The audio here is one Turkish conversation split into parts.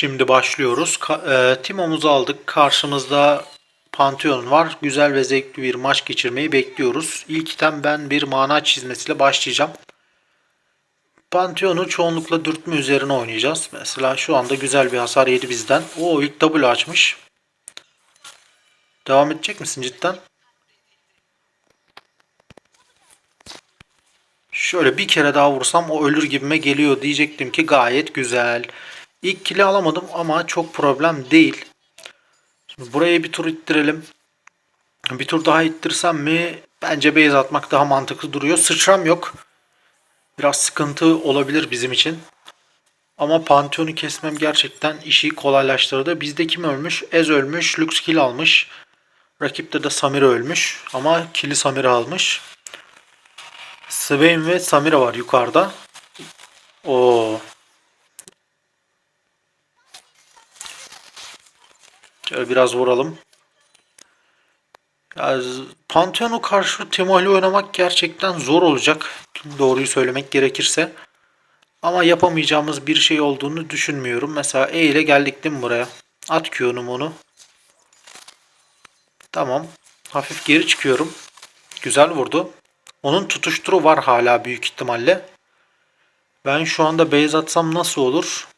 Şimdi başlıyoruz. E, Timo'muzu aldık. Karşımızda Pantheon var. Güzel ve zevkli bir maç geçirmeyi bekliyoruz. İlk item ben bir mana çizmesiyle başlayacağım. Pantheon'u çoğunlukla dürtme üzerine oynayacağız. Mesela şu anda güzel bir hasar yedi bizden. O ilk W açmış. Devam edecek misin cidden? Şöyle bir kere daha vursam o ölür gibime geliyor diyecektim ki gayet güzel. İlk kili alamadım ama çok problem değil. Şimdi buraya bir tur ittirelim. Bir tur daha ittirsem mi? Bence base atmak daha mantıklı duruyor. Sıçram yok. Biraz sıkıntı olabilir bizim için. Ama Pantheon'u kesmem gerçekten işi kolaylaştırdı. Bizde kim ölmüş? Ez ölmüş. Lux kill almış. Rakipte de Samira ölmüş. Ama kili Samira almış. Swain ve Samira var yukarıda. O Şöyle biraz vuralım. Ya, z- Pantheon'u karşı Timo ile oynamak gerçekten zor olacak. Doğruyu söylemek gerekirse. Ama yapamayacağımız bir şey olduğunu düşünmüyorum. Mesela E ile geldik değil mi buraya? At Q'num onu. Tamam. Hafif geri çıkıyorum. Güzel vurdu. Onun tutuşturu var hala büyük ihtimalle. Ben şu anda base atsam nasıl olur?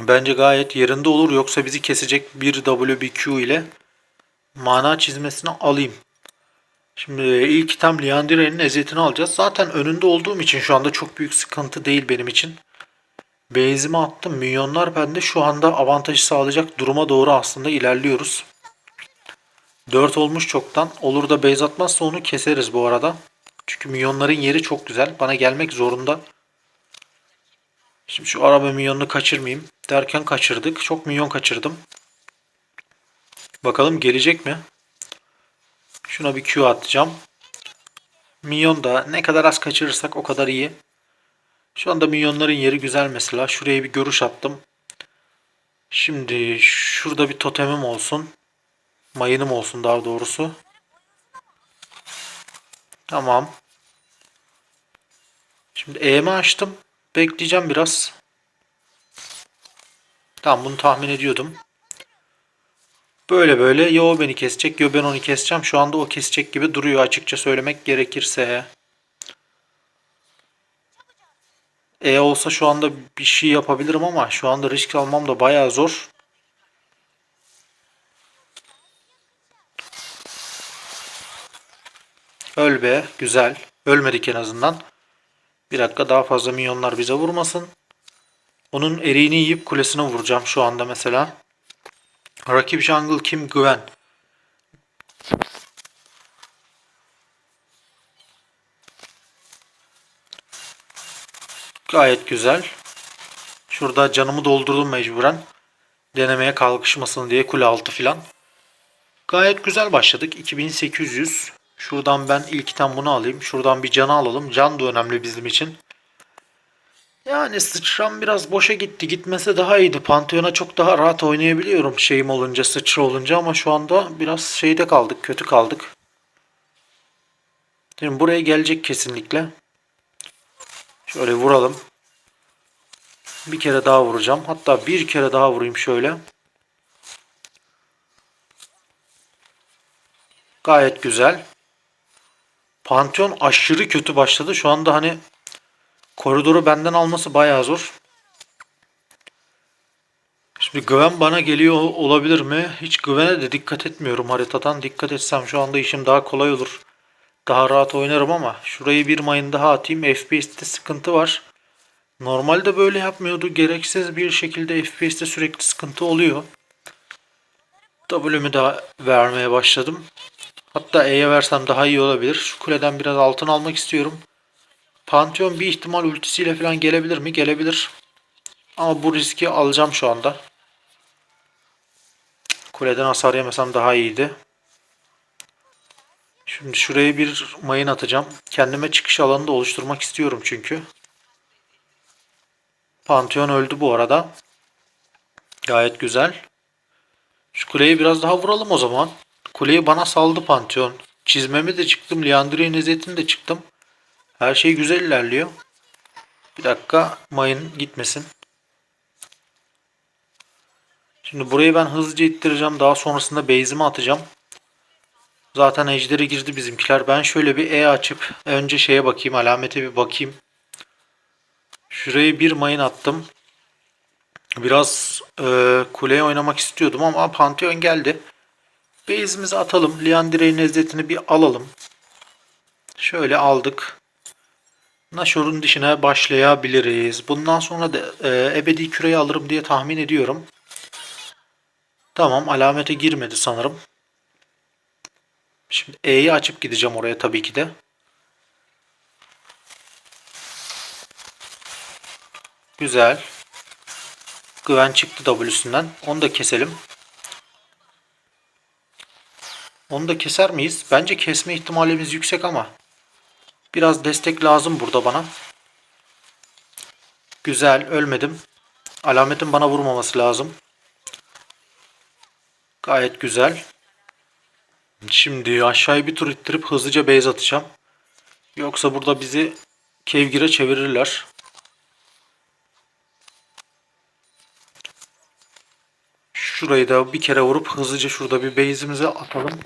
Bence gayet yerinde olur. Yoksa bizi kesecek bir WBQ ile mana çizmesini alayım. Şimdi ilk item Liandire'nin eziyetini alacağız. Zaten önünde olduğum için şu anda çok büyük sıkıntı değil benim için. Base'imi attım. Milyonlar bende şu anda avantajı sağlayacak duruma doğru aslında ilerliyoruz. 4 olmuş çoktan. Olur da base atmazsa onu keseriz bu arada. Çünkü milyonların yeri çok güzel. Bana gelmek zorunda. Şimdi şu araba milyonunu kaçırmayayım. Derken kaçırdık. Çok milyon kaçırdım. Bakalım gelecek mi? Şuna bir Q atacağım. Milyon da ne kadar az kaçırırsak o kadar iyi. Şu anda milyonların yeri güzel mesela. Şuraya bir görüş attım. Şimdi şurada bir totemim olsun. Mayınım olsun daha doğrusu. Tamam. Şimdi E'mi açtım. Bekleyeceğim biraz. Tamam bunu tahmin ediyordum. Böyle böyle ya o beni kesecek ya ben onu keseceğim. Şu anda o kesecek gibi duruyor açıkça söylemek gerekirse. E olsa şu anda bir şey yapabilirim ama şu anda risk almam da bayağı zor. Öl be. Güzel. Ölmedik en azından. Bir dakika daha fazla minyonlar bize vurmasın. Onun eriğini yiyip kulesine vuracağım şu anda mesela. Rakip jungle kim güven. Gayet güzel. Şurada canımı doldurdum mecburen. Denemeye kalkışmasın diye kule altı filan. Gayet güzel başladık. 2800. Şuradan ben ilk item bunu alayım. Şuradan bir canı alalım. Can da önemli bizim için. Yani sıçram biraz boşa gitti. Gitmese daha iyiydi. Pantheon'a çok daha rahat oynayabiliyorum şeyim olunca, sıçra olunca ama şu anda biraz şeyde kaldık, kötü kaldık. Şimdi buraya gelecek kesinlikle. Şöyle vuralım. Bir kere daha vuracağım. Hatta bir kere daha vurayım şöyle. Gayet güzel. Pantheon aşırı kötü başladı. Şu anda hani koridoru benden alması bayağı zor. Şimdi güven bana geliyor olabilir mi? Hiç güvene de dikkat etmiyorum haritadan. Dikkat etsem şu anda işim daha kolay olur. Daha rahat oynarım ama şurayı bir mayın daha atayım. FPS'te sıkıntı var. Normalde böyle yapmıyordu. Gereksiz bir şekilde FPS'te sürekli sıkıntı oluyor. W'mü de vermeye başladım. Hatta E'ye versem daha iyi olabilir. Şu kuleden biraz altın almak istiyorum. Pantheon bir ihtimal ultisiyle falan gelebilir mi? Gelebilir. Ama bu riski alacağım şu anda. Kuleden hasar yemesem daha iyiydi. Şimdi şuraya bir mayın atacağım. Kendime çıkış alanı da oluşturmak istiyorum çünkü. Pantheon öldü bu arada. Gayet güzel. Şu kuleyi biraz daha vuralım o zaman. Kuleyi bana saldı Pantheon. Çizmemi de çıktım. Leandri'nin ezetini de çıktım. Her şey güzel ilerliyor. Bir dakika mayın gitmesin. Şimdi burayı ben hızlıca ittireceğim. Daha sonrasında base'imi atacağım. Zaten ejderi girdi bizimkiler. Ben şöyle bir E açıp önce şeye bakayım. Alamete bir bakayım. Şurayı bir mayın attım. Biraz e, kuleye oynamak istiyordum ama Pantheon geldi. Base'imizi atalım. Liandire'nin lezzetini bir alalım. Şöyle aldık. Nashor'un dişine başlayabiliriz. Bundan sonra da e, ebedi küreyi alırım diye tahmin ediyorum. Tamam alamete girmedi sanırım. Şimdi E'yi açıp gideceğim oraya tabii ki de. Güzel. Güven çıktı W'sünden. Onu da keselim. Onu da keser miyiz? Bence kesme ihtimalimiz yüksek ama. Biraz destek lazım burada bana. Güzel. Ölmedim. Alametin bana vurmaması lazım. Gayet güzel. Şimdi aşağıya bir tur ittirip hızlıca base atacağım. Yoksa burada bizi kevgire çevirirler. Şurayı da bir kere vurup hızlıca şurada bir base'imize atalım.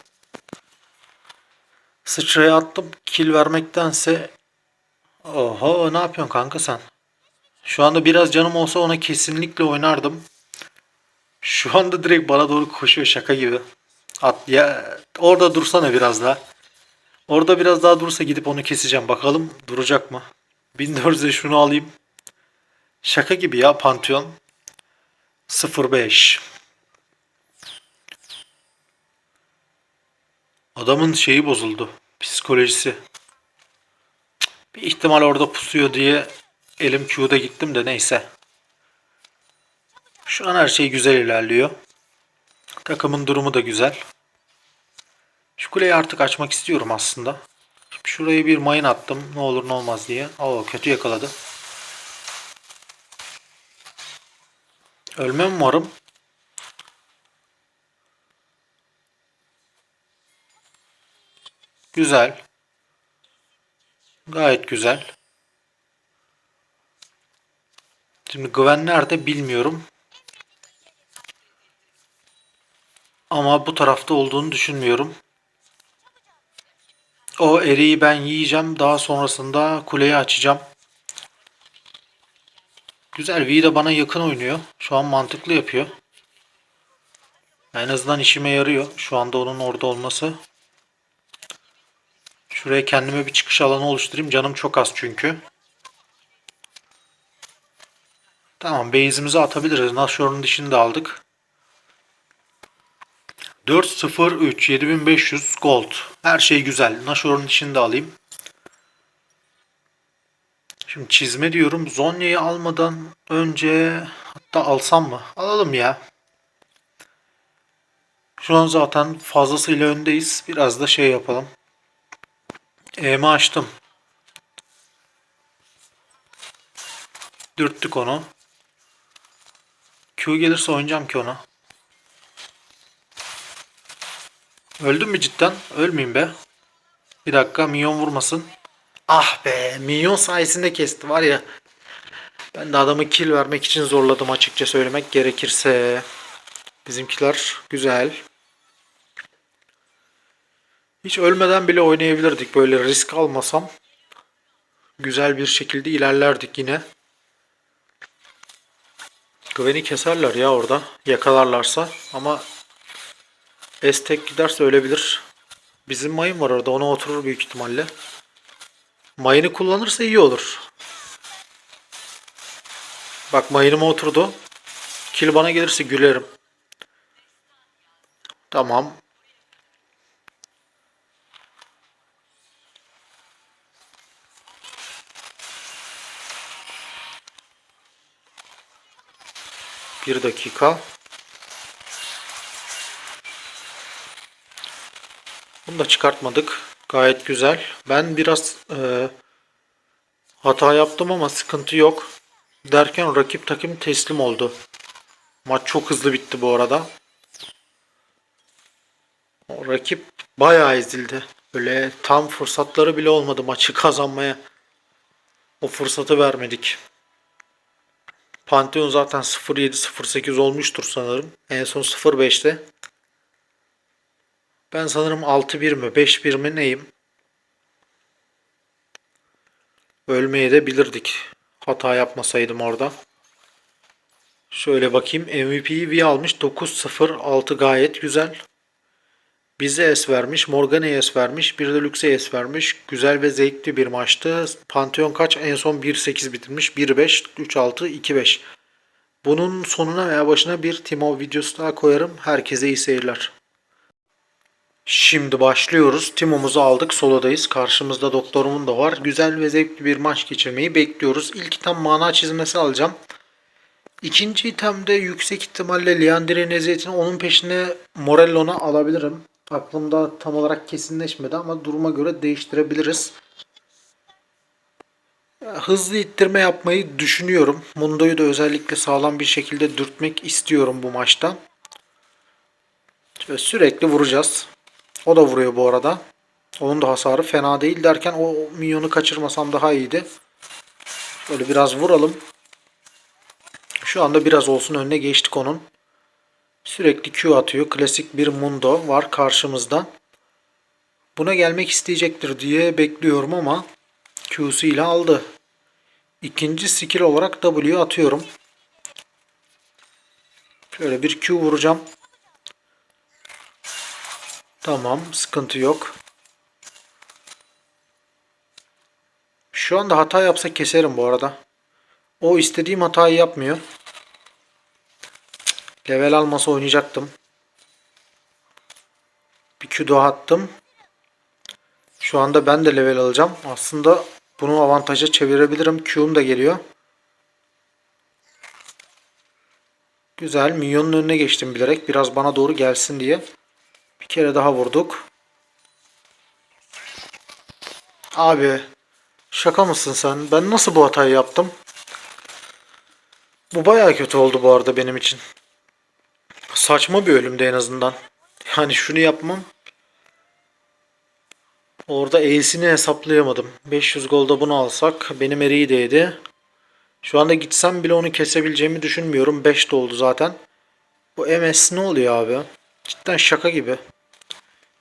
Sıçraya attım. Kill vermektense Oho ne yapıyorsun kanka sen? Şu anda biraz canım olsa ona kesinlikle oynardım. Şu anda direkt bana doğru koşuyor şaka gibi. At ya orada dursana biraz daha. Orada biraz daha dursa gidip onu keseceğim. Bakalım duracak mı? 1400'e şunu alayım. Şaka gibi ya Pantheon. 05. Adamın şeyi bozuldu. Psikolojisi. Bir ihtimal orada pusuyor diye elim Q'da gittim de neyse. Şu an her şey güzel ilerliyor. Takımın durumu da güzel. Şu kuleyi artık açmak istiyorum aslında. Şimdi şurayı bir mayın attım. Ne olur ne olmaz diye. Oo kötü yakaladı. Ölmem umarım. Güzel. Gayet güzel. Şimdi Gwen nerede bilmiyorum. Ama bu tarafta olduğunu düşünmüyorum. O eriği ben yiyeceğim. Daha sonrasında kuleyi açacağım. Güzel. V de bana yakın oynuyor. Şu an mantıklı yapıyor. En azından işime yarıyor. Şu anda onun orada olması. Şuraya kendime bir çıkış alanı oluşturayım. Canım çok az çünkü. Tamam base'imizi atabiliriz. Nashor'un dişini de aldık. 403 7500 gold. Her şey güzel. Nashor'un dişini de alayım. Şimdi çizme diyorum. Zonya'yı almadan önce hatta alsam mı? Alalım ya. Şu an zaten fazlasıyla öndeyiz. Biraz da şey yapalım. E'mi açtım. Dürttük onu. Q gelirse oynayacağım ki ona. Öldüm mü cidden? Ölmeyeyim be. Bir dakika minyon vurmasın. Ah be minyon sayesinde kesti var ya. Ben de adamı kill vermek için zorladım açıkça söylemek gerekirse. Bizimkiler güzel. Hiç ölmeden bile oynayabilirdik böyle risk almasam. Güzel bir şekilde ilerlerdik yine. Gwen'i keserler ya orada yakalarlarsa ama Estek giderse ölebilir. Bizim mayın var orada ona oturur büyük ihtimalle. Mayını kullanırsa iyi olur. Bak mayınıma oturdu. Kill bana gelirse gülerim. Tamam. Bir dakika. Bunu da çıkartmadık. Gayet güzel. Ben biraz e, hata yaptım ama sıkıntı yok. Derken rakip takım teslim oldu. Maç çok hızlı bitti bu arada. O rakip bayağı ezildi. Böyle tam fırsatları bile olmadı maçı kazanmaya. O fırsatı vermedik. Pantheon zaten 07-08 olmuştur sanırım. En son 05'te. Ben sanırım 6-1 mi 5-1 mi neyim? Ölmeye de bilirdik. Hata yapmasaydım orada. Şöyle bakayım. MVP'yi V almış. 9-0-6 gayet güzel. Bize S vermiş. Morgana'ya S vermiş. Bir de Lux'e S vermiş. Güzel ve zevkli bir maçtı. Pantheon kaç? En son 1-8 bitirmiş. 1-5, 3-6, 2-5. Bunun sonuna veya başına bir Timo videosu daha koyarım. Herkese iyi seyirler. Şimdi başlıyoruz. Timo'muzu aldık. Solodayız. Karşımızda doktorumun da var. Güzel ve zevkli bir maç geçirmeyi bekliyoruz. İlk item mana çizmesi alacağım. İkinci itemde yüksek ihtimalle Leandre Neziyet'in onun peşine Morellon'a alabilirim. Aklımda tam olarak kesinleşmedi ama duruma göre değiştirebiliriz. Hızlı ittirme yapmayı düşünüyorum. Mundo'yu da özellikle sağlam bir şekilde dürtmek istiyorum bu maçta. Şöyle sürekli vuracağız. O da vuruyor bu arada. Onun da hasarı fena değil derken o minyonu kaçırmasam daha iyiydi. Şöyle biraz vuralım. Şu anda biraz olsun önüne geçtik onun. Sürekli Q atıyor. Klasik bir Mundo var karşımızda. Buna gelmek isteyecektir diye bekliyorum ama Q'su ile aldı. İkinci skill olarak W atıyorum. Şöyle bir Q vuracağım. Tamam, sıkıntı yok. Şu anda hata yapsa keserim bu arada. O istediğim hatayı yapmıyor. Level almasa oynayacaktım. Bir Q attım. Şu anda ben de level alacağım. Aslında bunu avantaja çevirebilirim. Q'um da geliyor. Güzel. Minyonun önüne geçtim bilerek. Biraz bana doğru gelsin diye. Bir kere daha vurduk. Abi şaka mısın sen? Ben nasıl bu hatayı yaptım? Bu bayağı kötü oldu bu arada benim için. Saçma bir ölümde en azından. Yani şunu yapmam. Orada Ace'ini hesaplayamadım. 500 golda bunu alsak benim eriği değdi. Şu anda gitsem bile onu kesebileceğimi düşünmüyorum. 5 de zaten. Bu MS ne oluyor abi? Cidden şaka gibi.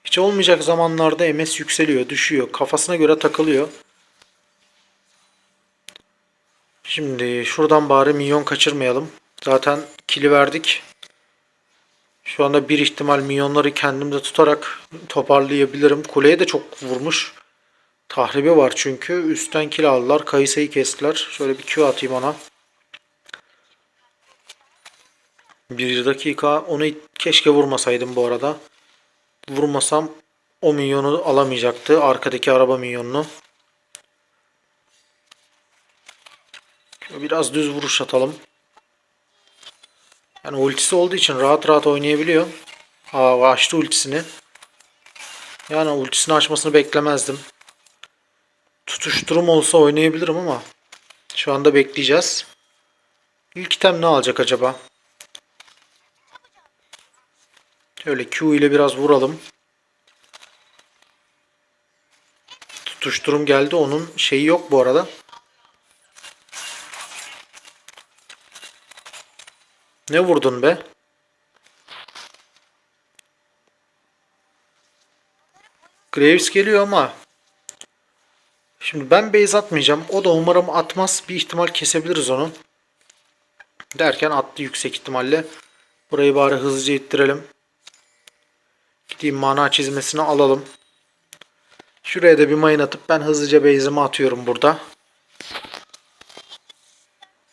Hiç olmayacak zamanlarda MS yükseliyor, düşüyor. Kafasına göre takılıyor. Şimdi şuradan bari minyon kaçırmayalım. Zaten kili verdik. Şu anda bir ihtimal minyonları kendimde tutarak toparlayabilirim. Kuleye de çok vurmuş. Tahribi var çünkü. Üstten kill aldılar. Kayısayı kestiler. Şöyle bir Q atayım ona. Bir dakika. Onu keşke vurmasaydım bu arada. Vurmasam o minyonu alamayacaktı. Arkadaki araba minyonunu. Biraz düz vuruş atalım. Yani ultisi olduğu için rahat rahat oynayabiliyor. Aa açtı ultisini. Yani ultisini açmasını beklemezdim. Tutuşturum olsa oynayabilirim ama şu anda bekleyeceğiz. İlk item ne alacak acaba? Şöyle Q ile biraz vuralım. Tutuşturum geldi. Onun şeyi yok bu arada. Ne vurdun be? Graves geliyor ama Şimdi ben base atmayacağım. O da umarım atmaz. Bir ihtimal kesebiliriz onu. Derken attı yüksek ihtimalle. Burayı bari hızlıca ittirelim. Gideyim mana çizmesini alalım. Şuraya da bir mayın atıp ben hızlıca base'imi atıyorum burada.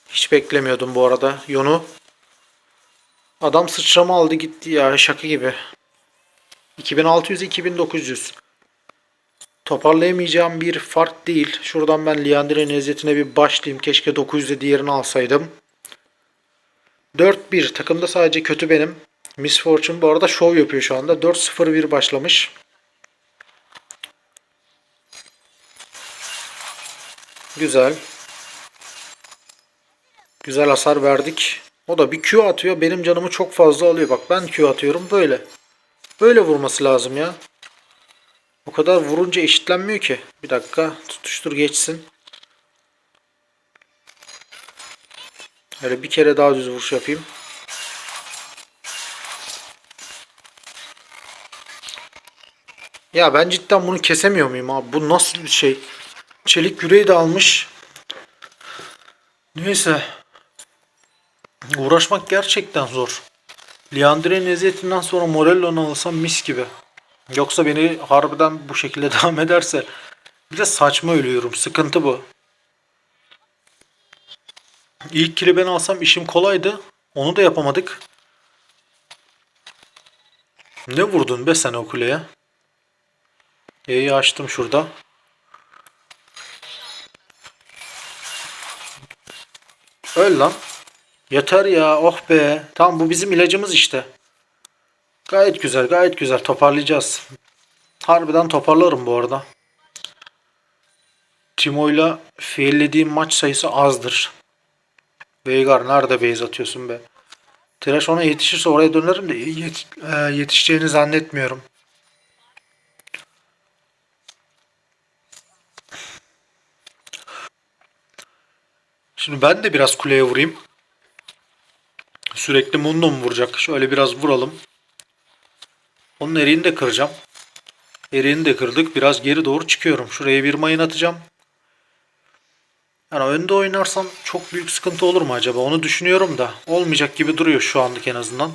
Hiç beklemiyordum bu arada. Yonu. Adam sıçrama aldı gitti ya şaka gibi. 2600-2900. Toparlayamayacağım bir fark değil. Şuradan ben Liandre Nezzet'ine bir başlayayım. Keşke 900'de diğerini alsaydım. 4-1. Takımda sadece kötü benim. Miss Fortune bu arada şov yapıyor şu anda. 4-0-1 başlamış. Güzel. Güzel hasar verdik. O da bir Q atıyor. Benim canımı çok fazla alıyor. Bak ben Q atıyorum böyle. Böyle vurması lazım ya. O kadar vurunca eşitlenmiyor ki. Bir dakika tutuştur geçsin. Öyle bir kere daha düz vuruş yapayım. Ya ben cidden bunu kesemiyor muyum abi? Bu nasıl bir şey? Çelik yüreği de almış. Neyse. Uğraşmak gerçekten zor. Liandre'nin eziyetinden sonra Morello'nu alsam mis gibi. Yoksa beni harbiden bu şekilde devam ederse bir de saçma ölüyorum. Sıkıntı bu. İlk kili ben alsam işim kolaydı. Onu da yapamadık. Ne vurdun be sen o kuleye? E'yi açtım şurada. Öl lan. Yeter ya oh be. Tamam bu bizim ilacımız işte. Gayet güzel gayet güzel toparlayacağız. Harbiden toparlarım bu arada. Timo'yla fiillediğim maç sayısı azdır. Veigar nerede base atıyorsun be? Tıraş ona yetişirse oraya dönerim de yet- e, yetişeceğini zannetmiyorum. Şimdi ben de biraz kuleye vurayım. Sürekli Mundo mu vuracak? Şöyle biraz vuralım. Onun eriğini de kıracağım. Eriğini de kırdık. Biraz geri doğru çıkıyorum. Şuraya bir mayın atacağım. Yani önde oynarsam çok büyük sıkıntı olur mu acaba? Onu düşünüyorum da. Olmayacak gibi duruyor şu anlık en azından.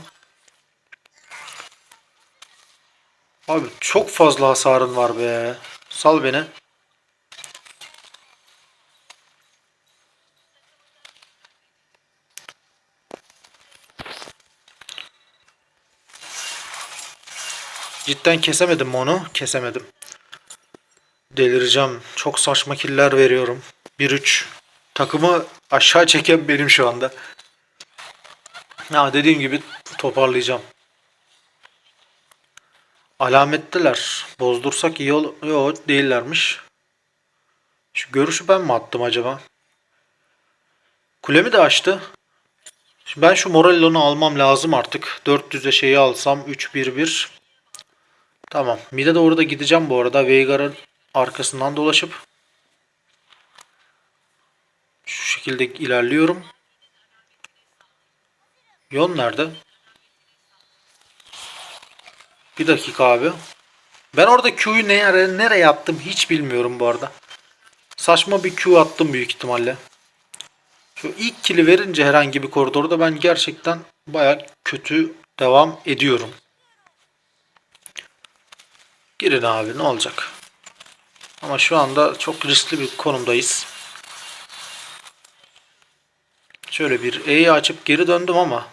Abi çok fazla hasarın var be. Sal beni. Cidden kesemedim onu? Kesemedim. Delireceğim. Çok saçma killer veriyorum. 1-3. Takımı aşağı çeken benim şu anda. Ya dediğim gibi toparlayacağım. Alamettiler. Bozdursak iyi ol... Yok değillermiş. Şu görüşü ben mi attım acaba? Kulemi de açtı. Şimdi ben şu Morello'nu almam lazım artık. 400'e şeyi alsam 3-1-1. Tamam. Mid'e doğru da gideceğim bu arada. Veigar'ın arkasından dolaşıp. Şu şekilde ilerliyorum. Yon nerede? Bir dakika abi. Ben orada Q'yu nereye, nereye attım hiç bilmiyorum bu arada. Saçma bir Q attım büyük ihtimalle. Şu ilk kili verince herhangi bir koridorda ben gerçekten baya kötü devam ediyorum. Girin abi ne olacak. Ama şu anda çok riskli bir konumdayız. Şöyle bir E'yi açıp geri döndüm ama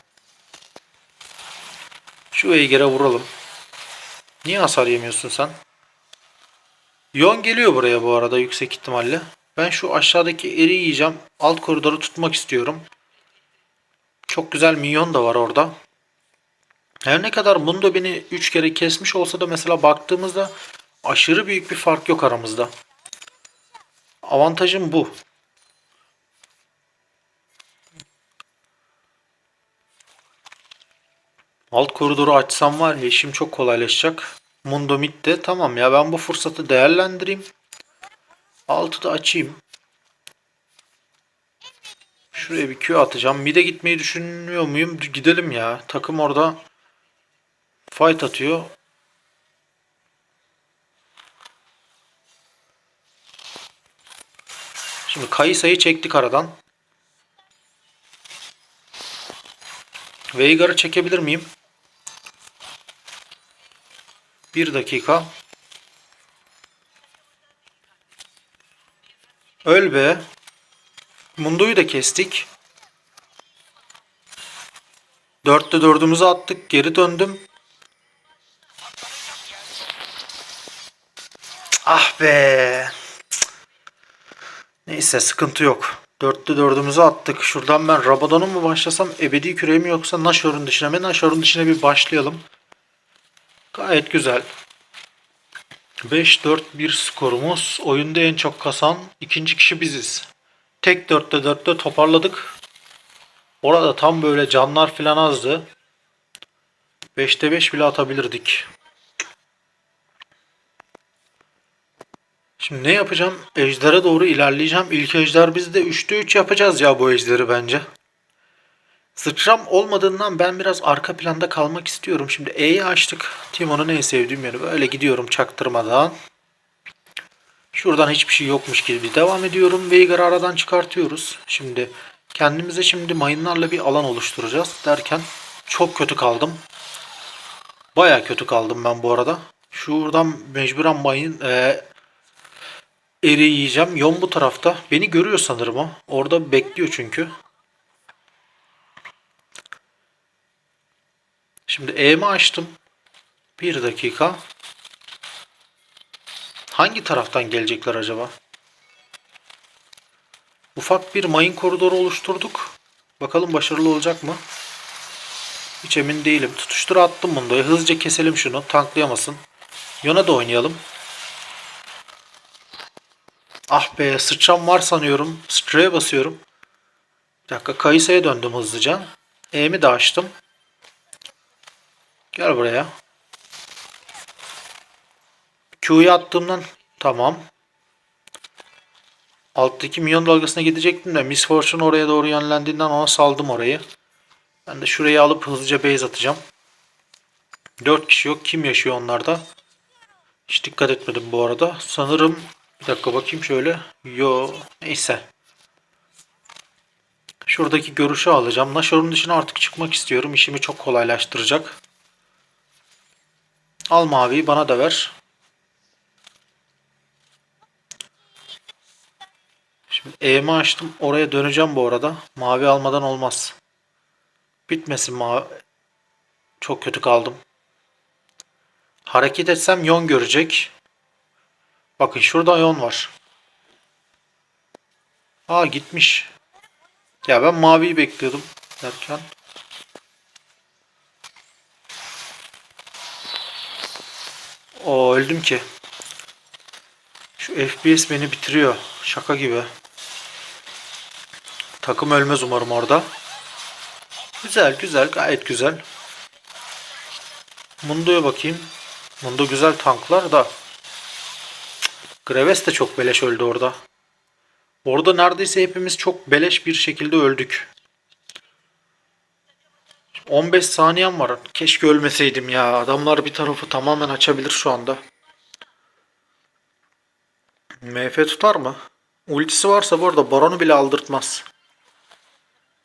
şu Veigar'e vuralım. Niye hasar yemiyorsun sen? Yon geliyor buraya bu arada yüksek ihtimalle. Ben şu aşağıdaki eri yiyeceğim. Alt koridoru tutmak istiyorum. Çok güzel minyon da var orada. Her ne kadar Mundo beni 3 kere kesmiş olsa da mesela baktığımızda aşırı büyük bir fark yok aramızda. Avantajım bu. Alt koridoru açsam var ya işim çok kolaylaşacak. Mundo midde tamam ya ben bu fırsatı değerlendireyim. Altı da açayım. Şuraya bir Q atacağım. Mid'e gitmeyi düşünmüyor muyum? Gidelim ya. Takım orada fight atıyor. Şimdi Kayısa'yı çektik aradan. Veigar'ı çekebilir miyim? Bir dakika. Öl be. Mundo'yu da kestik. Dörtte dördümüzü attık. Geri döndüm. Be. Neyse sıkıntı yok. Dörtte dördümüzü attık. Şuradan ben Rabadon'a mı başlasam ebedi küreği mi yoksa Nashor'un dışına mı? Nashor'un dışına bir başlayalım. Gayet güzel. 5-4-1 skorumuz. Oyunda en çok kasan ikinci kişi biziz. Tek 4'te 4'te toparladık. Orada tam böyle canlar filan azdı. 5'te 5 bile atabilirdik. Şimdi ne yapacağım? Ejder'e doğru ilerleyeceğim. İlk ejder biz de 3'te 3 yapacağız ya bu ejderi bence. Sıçram olmadığından ben biraz arka planda kalmak istiyorum. Şimdi E'yi açtık. Timon'un en sevdiğim yeri. Böyle gidiyorum çaktırmadan. Şuradan hiçbir şey yokmuş gibi devam ediyorum. Veigar'ı aradan çıkartıyoruz. Şimdi kendimize şimdi mayınlarla bir alan oluşturacağız derken çok kötü kaldım. Baya kötü kaldım ben bu arada. Şuradan mecburen mayın e, eri yiyeceğim. Yon bu tarafta. Beni görüyor sanırım o. Orada bekliyor çünkü. Şimdi E'mi açtım. Bir dakika. Hangi taraftan gelecekler acaba? Ufak bir mayın koridoru oluşturduk. Bakalım başarılı olacak mı? Hiç emin değilim. Tutuştura attım bunu da. Hızlıca keselim şunu. Tanklayamasın. Yona da oynayalım. Ah be sıçram var sanıyorum. Spray'e basıyorum. Bir dakika Kayısa'ya döndüm hızlıca. E'mi de açtım. Gel buraya. Q'yu attığımdan tamam. Alttaki minyon dalgasına gidecektim de Miss Fortune oraya doğru yönlendiğinden ona saldım orayı. Ben de şurayı alıp hızlıca base atacağım. 4 kişi yok. Kim yaşıyor onlarda? Hiç dikkat etmedim bu arada. Sanırım bir dakika bakayım şöyle. Yo neyse. Şuradaki görüşü alacağım. Nashor'un dışına artık çıkmak istiyorum. İşimi çok kolaylaştıracak. Al maviyi bana da ver. Şimdi E'mi açtım. Oraya döneceğim bu arada. Mavi almadan olmaz. Bitmesin mavi. Çok kötü kaldım. Hareket etsem yon görecek. Bakın şurada yon var. Aa gitmiş. Ya ben maviyi bekliyordum derken. O öldüm ki. Şu FPS beni bitiriyor. Şaka gibi. Takım ölmez umarım orada. Güzel güzel gayet güzel. Mundo'ya bakayım. Mundo güzel tanklar da. Graves de çok beleş öldü orada. Orada neredeyse hepimiz çok beleş bir şekilde öldük. 15 saniyem var. Keşke ölmeseydim ya. Adamlar bir tarafı tamamen açabilir şu anda. MF tutar mı? Ultisi varsa bu arada Baron'u bile aldırtmaz.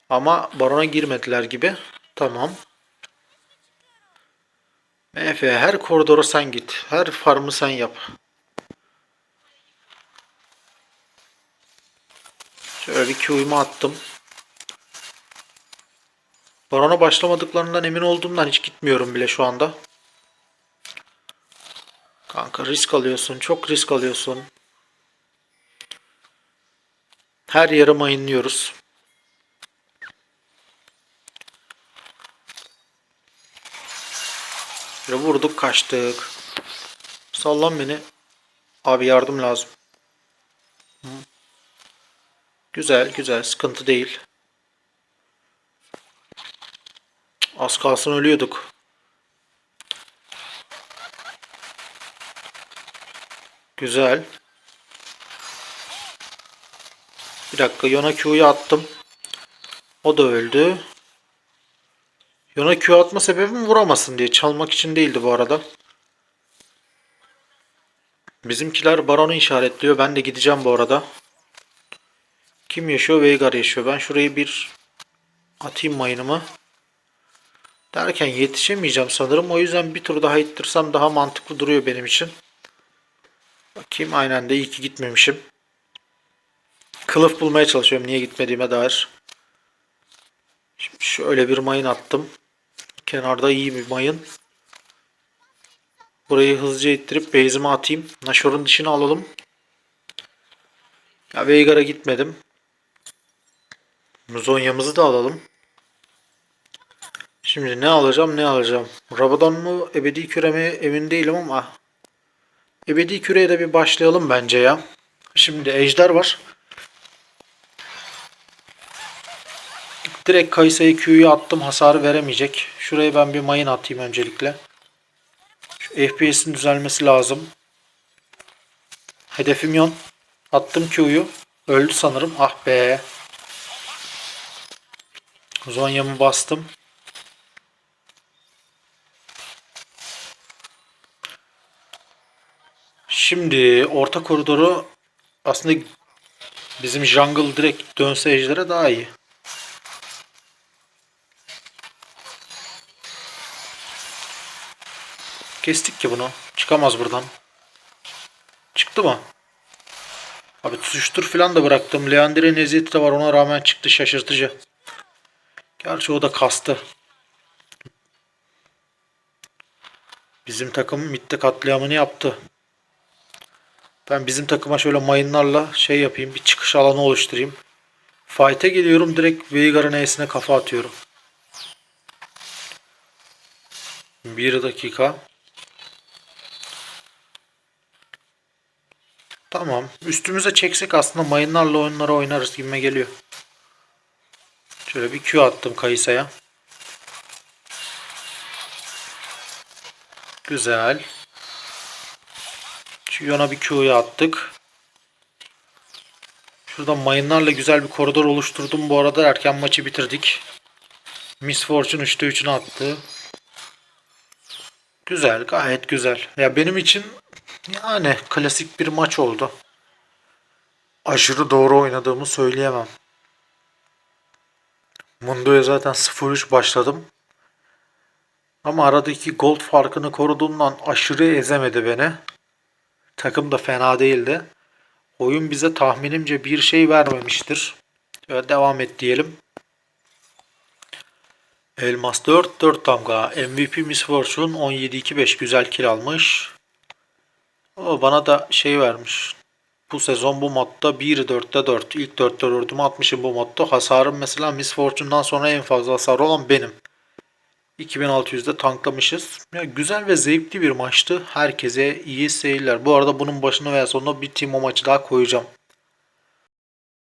Ama Baron'a girmediler gibi. Tamam. MF her koridora sen git. Her farmı sen yap. Şöyle bir Q'yumu attım. Baron'a başlamadıklarından emin olduğumdan hiç gitmiyorum bile şu anda. Kanka risk alıyorsun. Çok risk alıyorsun. Her yere mayınlıyoruz. Şöyle vurduk kaçtık. Sallan beni. Abi yardım lazım. Güzel güzel sıkıntı değil. Az kalsın ölüyorduk. Güzel. Bir dakika Yona Q'yu attım. O da öldü. Yona Q atma sebebim vuramasın diye. Çalmak için değildi bu arada. Bizimkiler Baron'u işaretliyor. Ben de gideceğim bu arada. Kim yaşıyor? Veigar yaşıyor. Ben şurayı bir atayım mayınımı. Derken yetişemeyeceğim sanırım. O yüzden bir tur daha ittirsem daha mantıklı duruyor benim için. Bakayım aynen de iyi ki gitmemişim. Kılıf bulmaya çalışıyorum niye gitmediğime dair. Şimdi şöyle bir mayın attım. Kenarda iyi bir mayın. Burayı hızlıca ittirip base'ime atayım. Nashor'un dışına alalım. Ya Veigar'a gitmedim. Zonya'mızı da alalım. Şimdi ne alacağım ne alacağım. Rabadon mu ebedi küre mi emin değilim ama ebedi küreye de bir başlayalım bence ya. Şimdi ejder var. Direkt Kayısa'yı Q'yu attım hasarı veremeyecek. Şuraya ben bir mayın atayım öncelikle. Şu FPS'in düzelmesi lazım. Hedefim yon. Attım Q'yu. Öldü sanırım. Ah be. Zonya'mı bastım. Şimdi orta koridoru aslında bizim jungle direkt dönse ejdere daha iyi. Kestik ki bunu. Çıkamaz buradan. Çıktı mı? Abi tutuştur falan da bıraktım. Leandre'nin eziyeti de var ona rağmen çıktı şaşırtıcı. Gerçi o da kastı. Bizim takım midde katliamını yaptı. Ben bizim takıma şöyle mayınlarla şey yapayım. Bir çıkış alanı oluşturayım. Fight'e geliyorum. Direkt Veigar'ın E'sine kafa atıyorum. Bir dakika. Tamam. Üstümüze çeksek aslında mayınlarla oyunları oynarız gibime geliyor. Şöyle bir Q attım Kayısa'ya. Güzel. Şu bir Q'yu attık. Şuradan mayınlarla güzel bir koridor oluşturdum. Bu arada erken maçı bitirdik. Miss Fortune 3'te 3'ünü attı. Güzel, gayet güzel. Ya benim için yani klasik bir maç oldu. Aşırı doğru oynadığımı söyleyemem. Mundo'ya zaten 0-3 başladım. Ama aradaki gold farkını koruduğundan aşırı ezemedi beni. Takım da fena değildi. Oyun bize tahminimce bir şey vermemiştir. Şöyle devam et diyelim. Elmas 4 4 damga. MVP Miss Fortune 17-2-5 güzel kill almış. O bana da şey vermiş. Bu sezon bu modda 1-4'te 4. İlk 4'te 4'ümü atmışım bu modda. Hasarım mesela Miss Fortune'dan sonra en fazla hasar olan benim. 2600'de tanklamışız. Ya güzel ve zevkli bir maçtı. Herkese iyi seyirler. Bu arada bunun başına veya sonuna bir Timo maçı daha koyacağım.